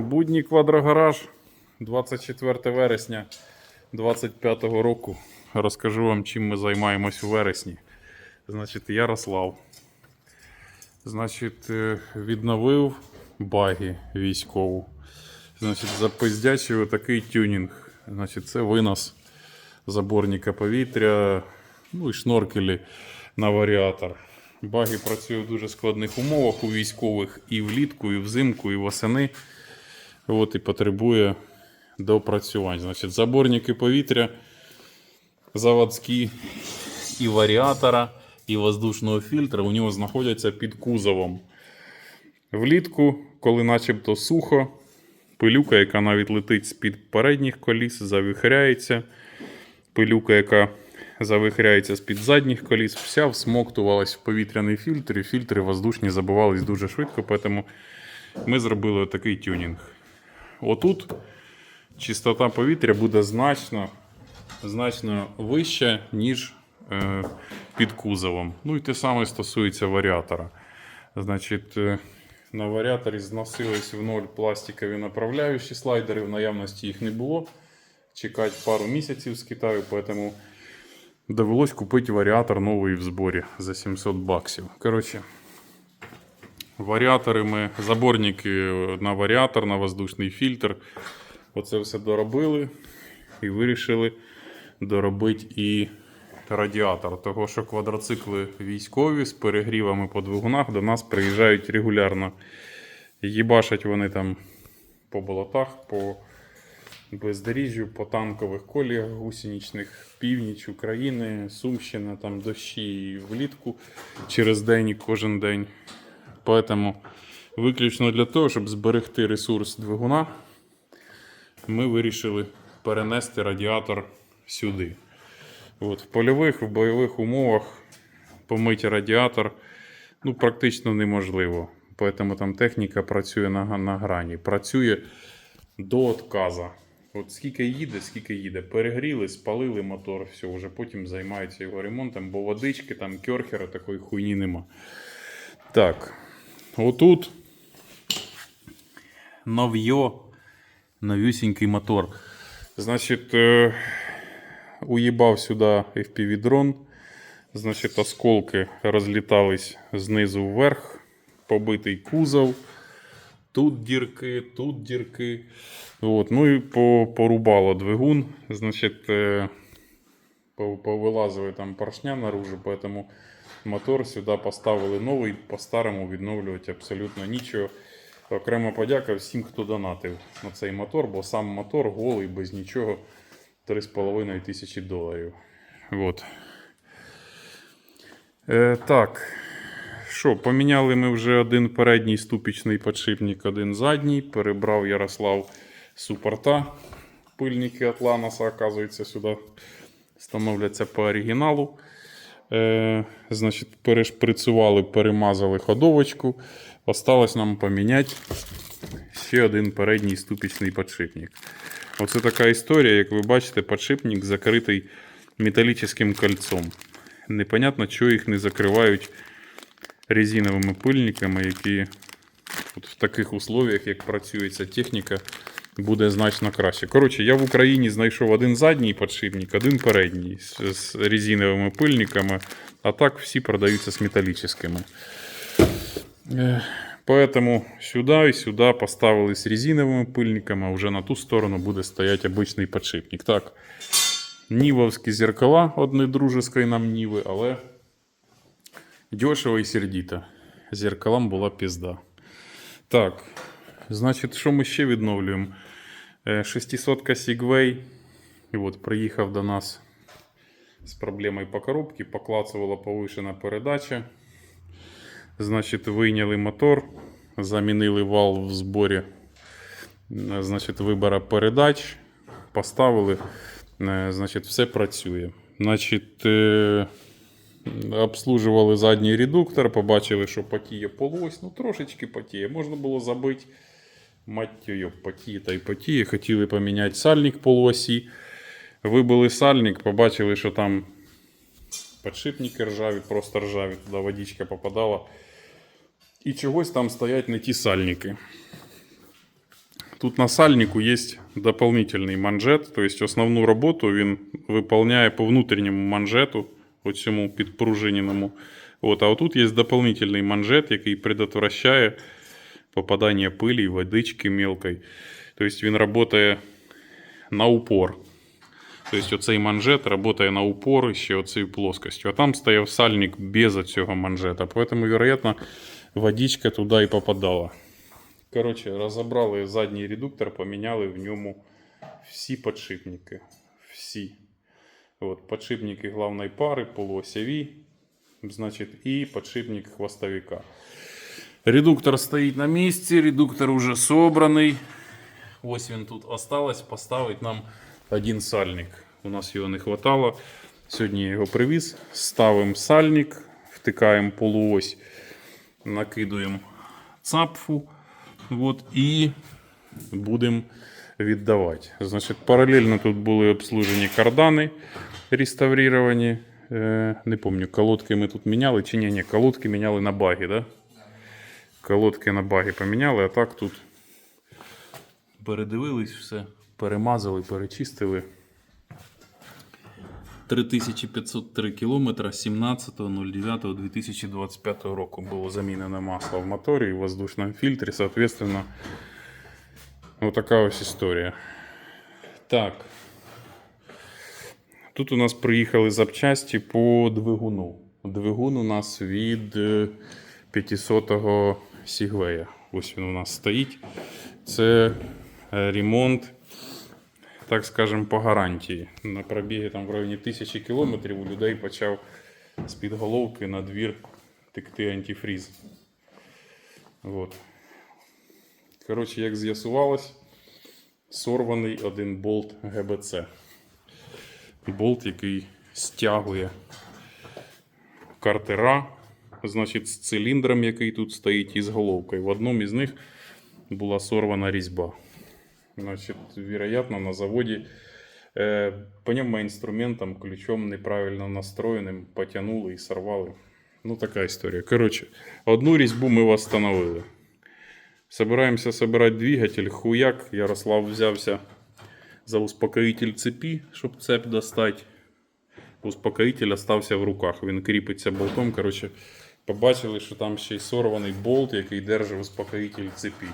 Будній квадрогараж 24 вересня 25 року. Розкажу вам, чим ми займаємось у вересні. Значить, Ярослав. Значить, е, відновив баги військову. Значить, запиздячив такий тюнінг. Значить, це винос заборника повітря, ну і шноркелі на варіатор. Баги працює в дуже складних умовах у військових і влітку, і взимку, і восени. От і потребує доопрацювань. Значить, заборники повітря заводські і варіатора, і воздушного фільтра у нього знаходяться під кузовом. Влітку, коли начебто сухо, пилюка, яка навіть летить з-під передніх коліс, завихряється. Пилюка, яка завихряється з-під задніх коліс, вся всмоктувалась в повітряний фільтр, і фільтри воздушні забивались дуже швидко, тому ми зробили такий тюнінг. Отут чистота повітря буде значно, значно вища, ніж е, під кузовом. Ну і те саме стосується варіатора. Значить, е, на варіаторі зносились в ноль пластикові направляючі слайдери, в наявності їх не було. Чекати пару місяців з Китаю, поэтому довелось купити варіатор новий в зборі за 700 баксів. Коротше, варіатори ми, заборники на варіатор, на воздушний фільтр. Оце все доробили і вирішили доробити і радіатор. Того, що квадроцикли військові з перегрівами по двигунах до нас приїжджають регулярно. Їбашать вони там по болотах, по бездоріжжю, по танкових коліях гусеничних, північ України, Сумщина, там дощі влітку через день і кожен день. Поэтому виключно для того, щоб зберегти ресурс двигуна, ми вирішили перенести радіатор сюди. От, в польових, в бойових умовах помити радіатор ну, практично неможливо. Поэтому там техніка працює на, на грані. Працює до отказа. От скільки їде, скільки їде. Перегріли, спалили мотор, все, вже потім займаються його ремонтом, бо водички, там керхера, такої хуйні нема. Так, отут нов'йо, новюсінький мотор. Значить, е, уїбав сюди FPV-дрон. Значить, осколки розлітались знизу вверх, побитий кузов. Тут дірки, тут дірки. От. Ну і порубало двигун. Значить, по- повилазили там поршня наружу, поэтому мотор сюди поставили новий, по-старому відновлювати абсолютно нічого. Окрема подяка всім, хто донатив на цей мотор, бо сам мотор голий, без нічого, 3,5 тисячі доларів. От. Е, так. Що, поміняли ми вже один передній ступічний подшипник, один задній. Перебрав Ярослав супорта. Пильники Атланаса, оказується, сюди становляться по оригіналу. Е, значить, перешприцювали, перемазали ходовочку. Осталось нам поміняти ще один передній ступічний подшипник. Оце така історія, як ви бачите, подшипник закритий металічним кольцом. Непонятно, чого їх не закривають резиновими пильниками, які от в таких условиях, як працює ця техніка, буде значно краще. Коротше, я в Україні знайшов один задній подшипник, один передній з, з резиновими пильниками, а так всі продаються з металічними. Е, Поэтому сюди і сюди поставили з резиновими пильниками, а вже на ту сторону буде стояти обичний подшипник. Так, нівовські зеркала одне дружеської нам ніви, але дешево і сердито. Зеркалам була пізда. Так, значить, що ми ще відновлюємо? Е, 600 Segway. І от приїхав до нас з проблемою по коробці, поклацувала повишена передача. Значить, вийняли мотор, замінили вал в зборі е, значить, вибора передач, поставили, е, значить, все працює. Значить, е, обслужували задній редуктор, побачили, що потіє полось, ну трошечки потіє. Можна було забити. Мать його, потіє та й потіє. Хотіли поміняти сальник полуосі. Вибили сальник, побачили, що там подшипники ржаві, просто ржаві, туди водичка попадала. І чогось там стоять не ті сальники. Тут на сальнику есть дополнительный манжет, то есть основну роботу він виконує по внутрішньому манжету, оцьому підпружиненому. От, а отут є дополнительний манжет, який предотвращає попадання пилі, водички мелкої. Тобто він працює на упор. Тобто оцей манжет працює на упор ще оцією плоскостю. А там стояв сальник без цього манжета. Поэтому, вероятно, водичка туди і попадала. Коротше, розібрали задній редуктор, поміняли в ньому всі подшипники. Всі. От, подшипники главної пари, полуосеві, значить, і подшипник хвостовика. Редуктор стоїть на місці, редуктор уже собраний. Ось він тут осталось поставити нам один сальник. У нас його не хватало. Сьогодні я його привіз. Ставимо сальник, втикаємо полуось, накидуємо цапфу. От, і будемо віддавати. Значить, паралельно тут були обслужені кардани реставрировані. Е, не пам'ятаю, колодки ми тут міняли чи ні, ні, колодки міняли на баги, да? Колодки на баги поміняли, а так тут передивились все, перемазали, перечистили. 3503 кілометра 17.09.2025 року було замінено масло в моторі і в воздушному фільтрі. Соответственно, вот ось історія. Так. Тут у нас приїхали запчасті по двигуну. Двигун у нас від е, 500-го Сігвея. Ось він у нас стоїть. Це е, ремонт, так скажемо, по гарантії. На пробігі там в районі тисячі кілометрів у людей почав з-під головки на двір текти антифріз. От. Коротше, як з'ясувалось, сорваний один болт ГБЦ. Болт, який стягує картера, значить, з циліндром, який тут стоїть, і з головкою. В одному із них була сорвана різьба. Значить, вероятно, на заводі е, пневмоінструментом, ключом неправильно настроєним, потягнули і сорвали. Ну, така історія. Коротше, одну різьбу ми встановили. Собираемся собирать двигатель. Хуяк. Ярослав взявся за успокоїтель цепі, щоб цепь достати. Успокоїтель остався в руках. Він кріпиться болтом. Коротше, побачили, що там ще й сорваний болт, який держить успокоїтель цепі.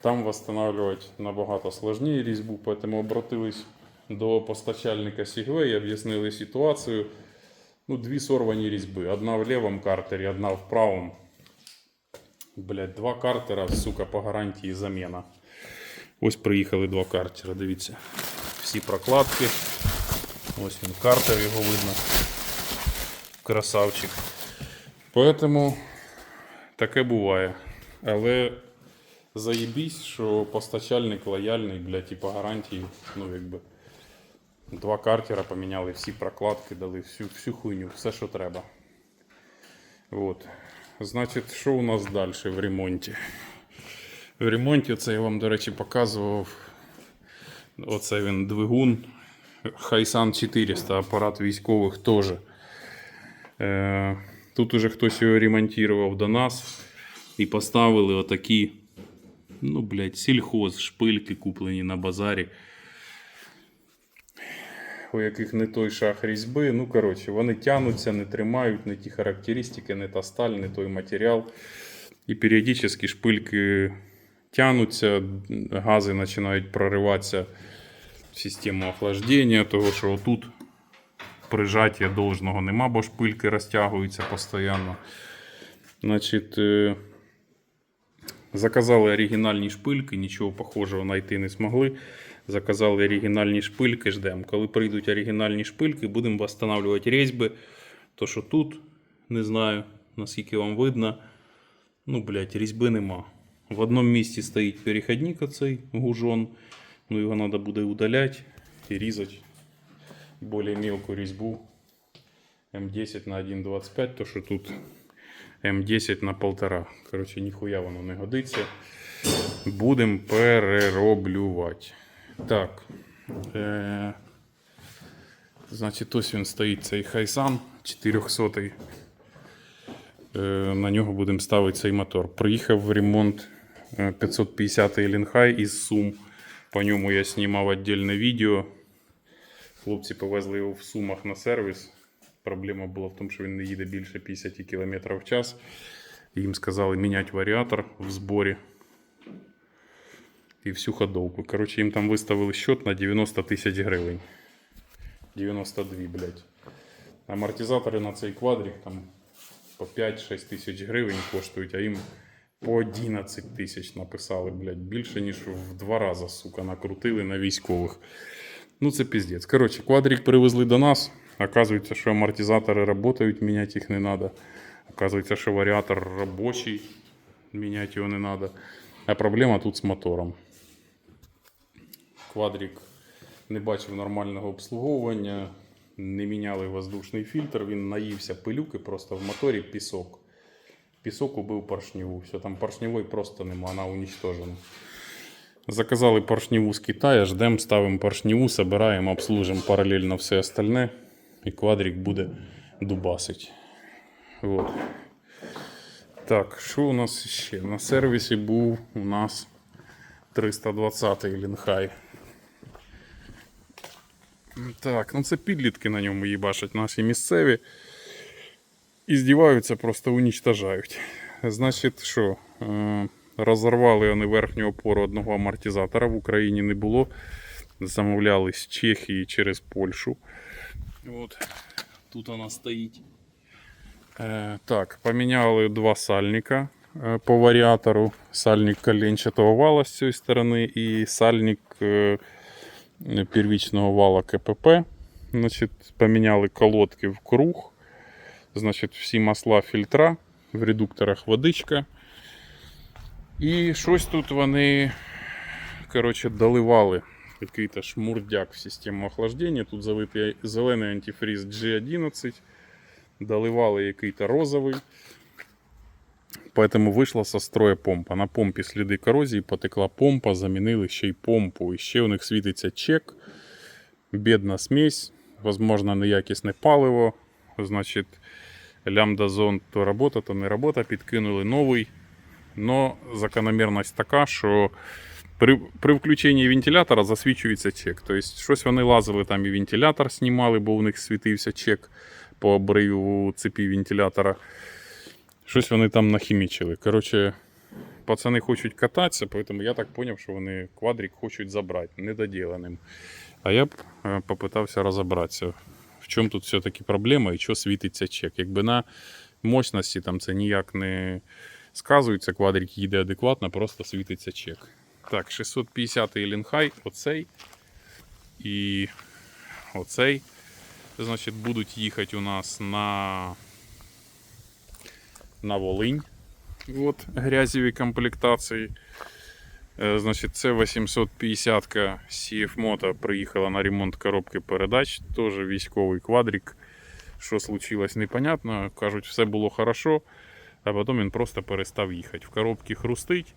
Там восстанавливать набагато сложніше різьбу, поэтому обратились до постачальника Сігвей, об'яснили ситуацію. Ну, дві сорвані різьби. Одна в лівому картері, одна в правому. Блять, два картера, сука, по гарантії заміна. Ось приїхали два картера, дивіться. Всі прокладки. Ось він картер, його видно. Красавчик. Поэтому таке буває. Але заєбісь, що постачальник лояльний, блядь, і по гарантії, ну якби. Два картера поміняли, всі прокладки дали, всю, всю хуйню, все, що треба. От. Значить, що у нас далі в ремонті? В ремонті це я вам, до речі, показував. Оце він двигун. Хайсан 400, апарат військових теж. Е, тут уже хтось його ремонтував до нас і поставили отакі, ну, блядь, сільхоз, шпильки куплені на базарі. У яких не той шах різьби. Ну, коротше, вони тягнуться, не тримають не ті характеристики, не та сталь, не той матеріал. І періодично шпильки тягнуться, гази починають прориватися в систему охлаждення, того що отут прижаття должного нема, бо шпильки розтягуються постійно. Значить, е, заказали оригінальні шпильки, нічого похожого знайти не змогли. Заказали оригінальні шпильки, ждемо. Коли прийдуть оригінальні шпильки, будемо встановлювати різьби. То, що тут, не знаю, наскільки вам видно. Ну, блядь, різьби нема. В одному місці стоїть перехідник оцей гужон. Ну, його треба буде удаляти і різати більш мелку різьбу М10 на 1,25, то що тут М10 на 1,5. Коротше, ніхуя воно не годиться. Будемо перероблювати. Так. Е- значить, ось він стоїть цей Хайсан 400 Е, на нього будемо ставити цей мотор. Приїхав в ремонт Е, 550 Лінхай із Сум. По ньому я знімав віддільне відео. Хлопці повезли його в Сумах на сервіс. Проблема була в тому, що він не їде більше 50 км в час. Їм сказали міняти варіатор в зборі. І всю ходовку. Коротше, їм там виставили счет на 90 тисяч гривень. 92, блядь. Амортизатори на цей квадрик там по 5-6 тисяч гривень коштують, а їм по 11 тисяч написали, блядь, більше, ніж в два рази, сука, накрутили на військових. Ну, це піздець. Коротше, квадрик привезли до нас. Оказується, що амортизатори працюють, міняти їх не треба. Оказується, що варіатор робочий, міняти його не треба. А проблема тут з мотором. Квадрик не бачив нормального обслуговування, не міняли воздушний фільтр, він наївся пилюки, просто в моторі пісок. Пісок убив поршневу. Все, там поршневої просто нема, вона уничтожена. Заказали поршневу з Китая, ждем, ставимо поршневу, собираємо, обслужимо паралельно все остальне. І квадрик буде дубасить. Вот. Так, що у нас ще? На сервісі був у нас 320-й Лінхай. Так, ну це підлітки на ньому їбашать наші місцеві. І здіваються, просто унічтожають. Значить, що? Розорвали вони верхню опору одного амортизатора. В Україні не було. Замовляли з Чехії через Польщу. От. Тут вона стоїть. Е, так, поміняли два сальника е, по варіатору. Сальник коленчатого вала з цієї сторони і сальник е, первічного вала КПП. Значить, поміняли колодки в круг. Значить, всі масла фільтра, в редукторах водичка. І щось тут вони коротше, доливали який-то шмурдяк в систему охлаждения. Тут залитий зелений антифриз G11. Доливали який-то розовий. Поэтому вийшла со строя помпа. На помпі сліди корозії, потекла помпа, замінили ще й помпу. І ще у них світиться чек. Бідна смесь, возможно, неякісне паливо. Значить, лямбда-зон то робота, то не робота. Підкинули новий. Но закономірність така, що при, при включенні вентилятора засвічується чек. Тобто, щось вони лазили там і вентилятор знімали, бо у них світився чек по обриву цепі вентилятора. Щось вони там нахімічили. Коротше, пацани хочуть кататися, тому я так зрозумів, що вони квадрик хочуть забрати недоділеним. А я б е, попитався розібратися, в чому тут все-таки проблема і що світиться чек. Якби на мощності там це ніяк не сказується, квадрик їде адекватно, просто світиться чек. Так, 650-й Лінхай, оцей і оцей. Значить, будуть їхати у нас на, на Волинь. От грязеві комплектації. Е, Значить, це 850 CF Moto приїхала на ремонт коробки передач. Теж військовий квадрик. Що случилось, непонятно. Кажуть, все було хорошо, а потім він просто перестав їхати. В коробці хрустить.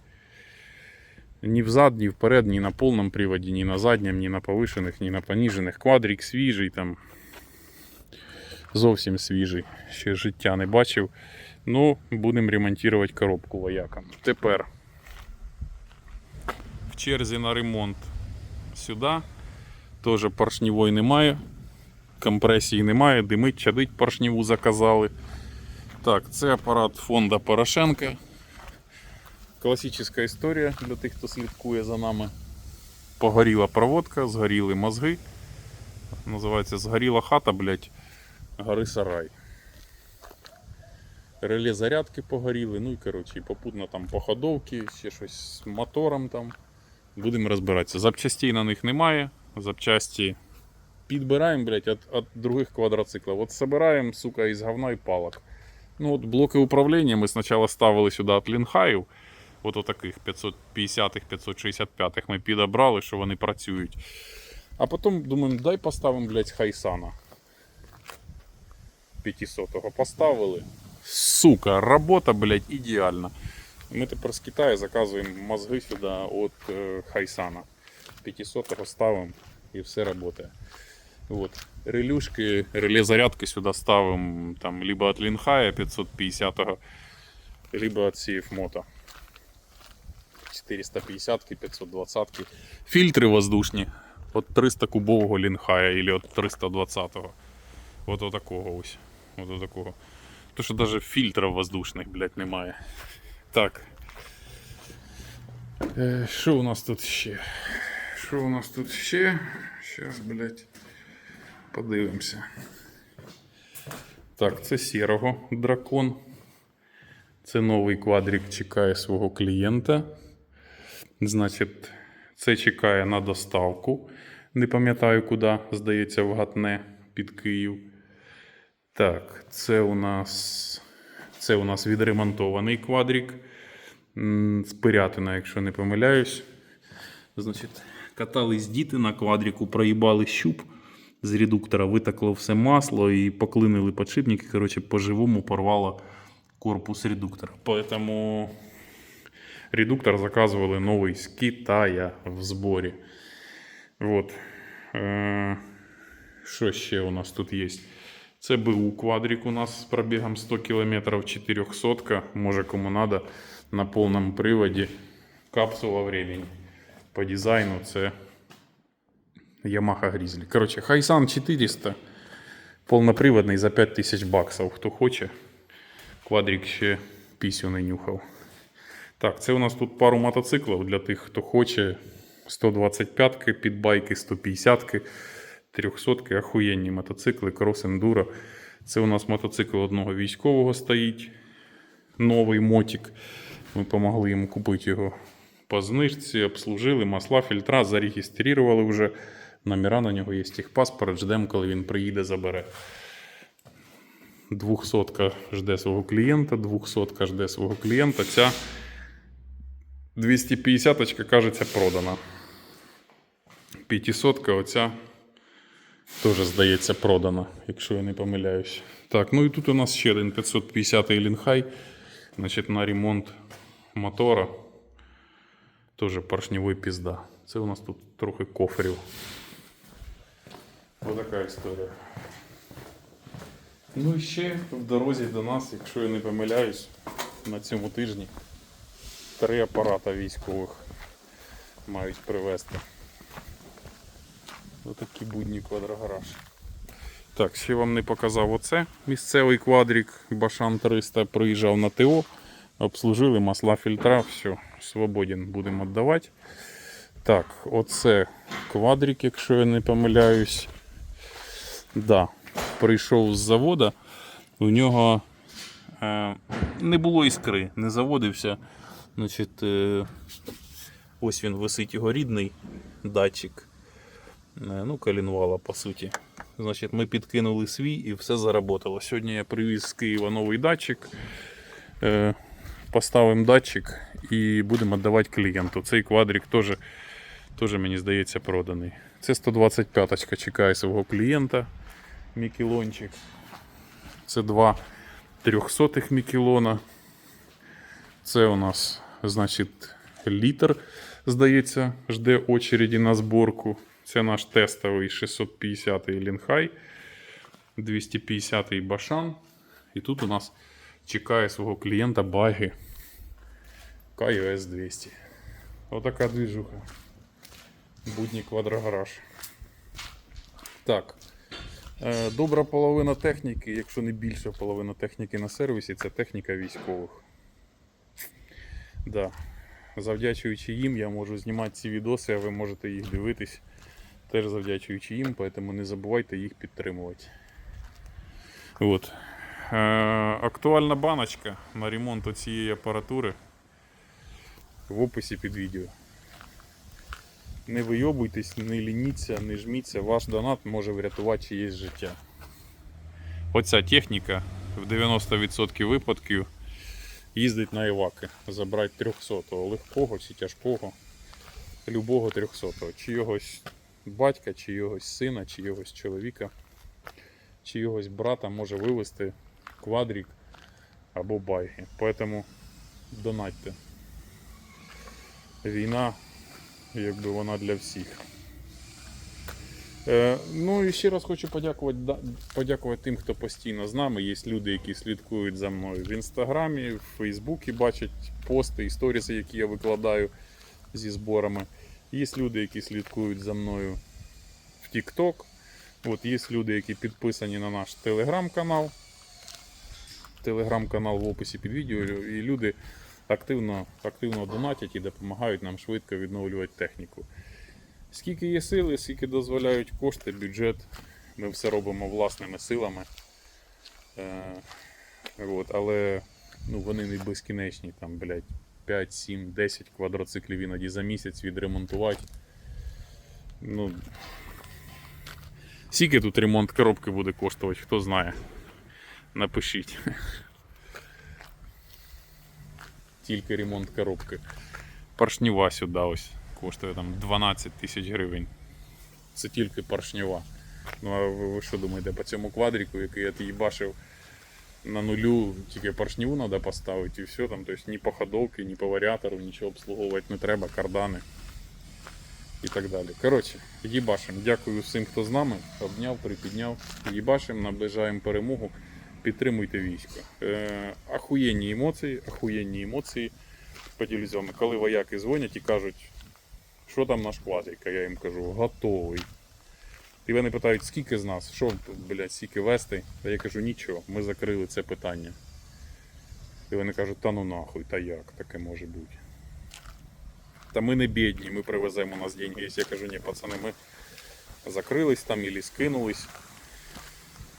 Ні взад, ні вперед, ні на повному приводі, ні на задньому, ні на повишених, ні на понижених. Квадрик свіжий, там зовсім свіжий. Ще життя не бачив. Ну, будемо ремонтувати коробку воякам. Тепер в черзі на ремонт сюди. Теж поршневої немає. Компресії немає, димить, чадить поршневу заказали. Так, це апарат фонда Порошенка. Класична історія для тих, хто слідкує за нами. Погоріла проводка, згоріли мозги. Називається Згоріла хата, блять, гори сарай. Реле зарядки погоріли, ну і коротше, попутно там походовки, ще щось з мотором там. Будемо розбиратися. Запчастей на них немає. Запчасті підбираємо, блядь, від, других квадроциклів. От собираємо, сука, із говна і палок. Ну от блоки управління ми спочатку ставили сюди від лінхаїв. От отаких 550-х, 565-х ми підобрали, що вони працюють. А потім думаємо, дай поставимо, блядь, Хайсана. 500-го поставили. Сука, робота, блядь, ідеальна. Ми тепер з Китаю заказуємо мозги сюди від е, Хайсана. 500-го ставимо і все працює. Вот. Релюшки, реле сюди ставимо там, либо от Лінхая 550-го, либо от CF Moto. 450 520 Фільтри воздушні. От 300 кубового лінхая або от 320-го. От отакого ось. От отакого. То що навіть фільтрів воздушних, блядь, немає. Так. Е, Що у нас тут ще? Що у нас тут ще? Зараз, блядь, подивимося. Так, це сірого дракон. Це новий квадрик чекає свого клієнта. Значить, це чекає на доставку. Не пам'ятаю куди, здається, в Гатне під Київ. Так, це у нас, це у нас відремонтований квадрик. М, З Пирятина, якщо не помиляюсь. Значить, катались діти на квадріку, проїбали щуп З редуктора витекло все масло і поклинили подшипники. Коротше, по-живому порвало корпус редуктора. Поэтому редуктор заказывали новый с Китая в сборе. Вот. Е, Що ще у нас тут є? Це БУ квадрик у нас з пробігом 100 км, 400, може кому надо, на повному приводі. Капсула времени. По дизайну це Yamaha Grizzly. Короче, Хайсан 400. Повноприводний за 5000 баксів. Хто хоче. Квадрик ще пісю не нюхав. Так, це у нас тут пару мотоциклів для тих, хто хоче. 125-ки, підбайки, 150-ки, 300-ки, ахуєнні мотоцикли, крос-ендуро. Це у нас мотоцикл одного військового стоїть. Новий мотик. Ми допомогли йому купити його по знижці, обслужили, масла, фільтра, зареєстрували вже. Номера на нього є техпаспорт, ждемо, коли він приїде, забере. 200 жде свого клієнта, 200 жде свого клієнта. Ця 250 кажеться продана. 500 оця теж здається продана, якщо я не помиляюсь. Так, ну і тут у нас ще один 550 лінхай. Значить, на ремонт мотора. Теж поршневий пізда. Це у нас тут трохи кофрів. Ось така історія. Ну і ще в дорозі до нас, якщо я не помиляюсь, на цьому тижні три апарата військових мають привезти. Отакі будні квадрогараж. Так, ще вам не показав оце. Місцевий квадрик Башан 300 приїжджав на ТО, обслужили масла фільтра, все, свободен будемо віддавати. Так, оце квадрик, якщо я не помиляюсь. Да, прийшов з завода, у нього е, не було іскри, не заводився. Значить, е, ось він висить його рідний датчик. Е, ну, колінвала, по суті. Значить, ми підкинули свій і все заработало. Сьогодні я привіз з Києва новий датчик. Е, поставимо датчик і будемо віддавати клієнту. Цей квадрик теж, теж мені здається, проданий. Це 125 чекає свого клієнта. Мікелончик. Це два 300 мікелона. Це у нас, значить, літр, здається, жде очереді на зборку. Це наш тестовий 650-й Лінхай, 250-й Башан. І тут у нас чекає свого клієнта баги KUS 200. Отака движуха. Будній квадрогараж. Так. Е, Добра половина техніки, якщо не більша половина техніки на сервісі, це техніка військових. Да. Завдячуючи їм, я можу знімати ці відоси, а ви можете їх дивитись. Теж завдячуючи їм, тому не забувайте їх підтримувати. От. Е, актуальна баночка на ремонт цієї апаратури в описі під відео. Не вийобуйтесь, не лініться, не жміться, ваш донат може врятувати чиєсь життя. Оця техніка в 90% випадків їздить на Іваки. Забрати 300-го легкого чи тяжкого, любого 300-го. Чи йогось батька, чи йогось сина, чи йогось чоловіка, чи йогось брата може вивезти квадрик або байги. Поэтому донатьте. Війна, якби вона для всіх. Е, ну і ще раз хочу подякувати, подякувати тим, хто постійно з нами. Є люди, які слідкують за мною в інстаграмі, в Фейсбуці, бачать пости, історіси, які я викладаю. зі зборами. Є люди, які слідкують за мною в TikTok. От є люди, які підписані на наш телеграм-канал. Телеграм-канал в описі під відео. І люди активно, активно донатять і допомагають нам швидко відновлювати техніку. Скільки є сили, скільки дозволяють кошти, бюджет, ми все робимо власними силами. Е, от, але ну, вони не безкінечні, там, блядь, 5, 7, 10 квадроциклів іноді за місяць відремонтувати. Ну, скільки тут ремонт коробки буде коштувати, хто знає. Напишіть. Тільки ремонт коробки. Поршнева сюди ось коштує там 12 тисяч гривень. Це тільки поршнева. Ну а ви, ви що думаєте, по цьому квадріку, який я їбашив на нулю, тільки поршневу треба поставити і все, там, тобто ні по ходовці, ні по варіатору, нічого обслуговувати не треба, кардани і так далі. Коротше, їбашим. Дякую всім, хто з нами. Обняв, припідняв. Їбашим, наближаємо перемогу. Підтримуйте військо. Е, ахуєнні емоції, ахуєнні емоції. Поділюсь з вами, коли вояки дзвонять і кажуть, що там наш квадрик, а я їм кажу, готовий. І вони питають, скільки з нас, що, блядь, скільки вести? А я кажу, нічого, ми закрили це питання. І вони кажуть, та ну нахуй, та як таке може бути? Та ми не бідні, ми привеземо, у нас деньги. Я кажу, ні, пацани, ми закрились там, ілі скинулись.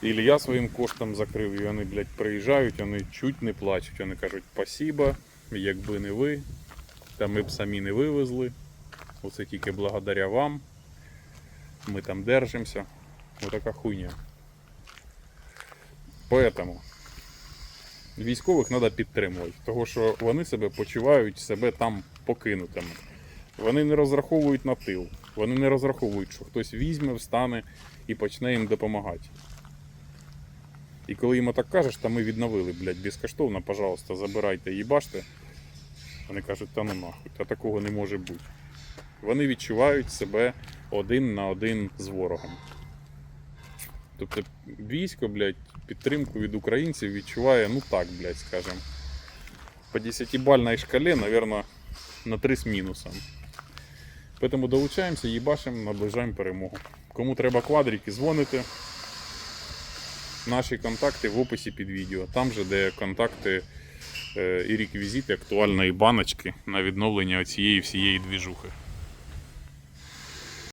Ілі я своїм коштом закрив, і вони, блядь, приїжджають, вони чуть не плачуть. Вони кажуть, спасіба, якби не ви, та ми б самі не вивезли. Оце тільки благодаря вам. Ми там держимося. Отака хуйня. Поэтому військових треба підтримувати, тому що вони себе почувають себе там покинутими. Вони не розраховують на тил. Вони не розраховують, що хтось візьме, встане і почне їм допомагати. І коли їм так кажеш, та ми відновили, блядь, безкоштовно, пожалуйста, забирайте і бачте. Вони кажуть, та ну нахуй, та такого не може бути. Вони відчувають себе один на один з ворогом. Тобто військо, блядь, підтримку від українців відчуває, ну так, блядь, скажем. По 10-бальній шкалі, наверное, на 3 з мінусом. Поэтому долучаємося, їбашимо, наближаємо перемогу. Кому треба квадрики, дзвоните. Наші контакти в описі під відео. Там же, де контакти е, і реквізити актуальної баночки на відновлення цієї всієї двіжухи.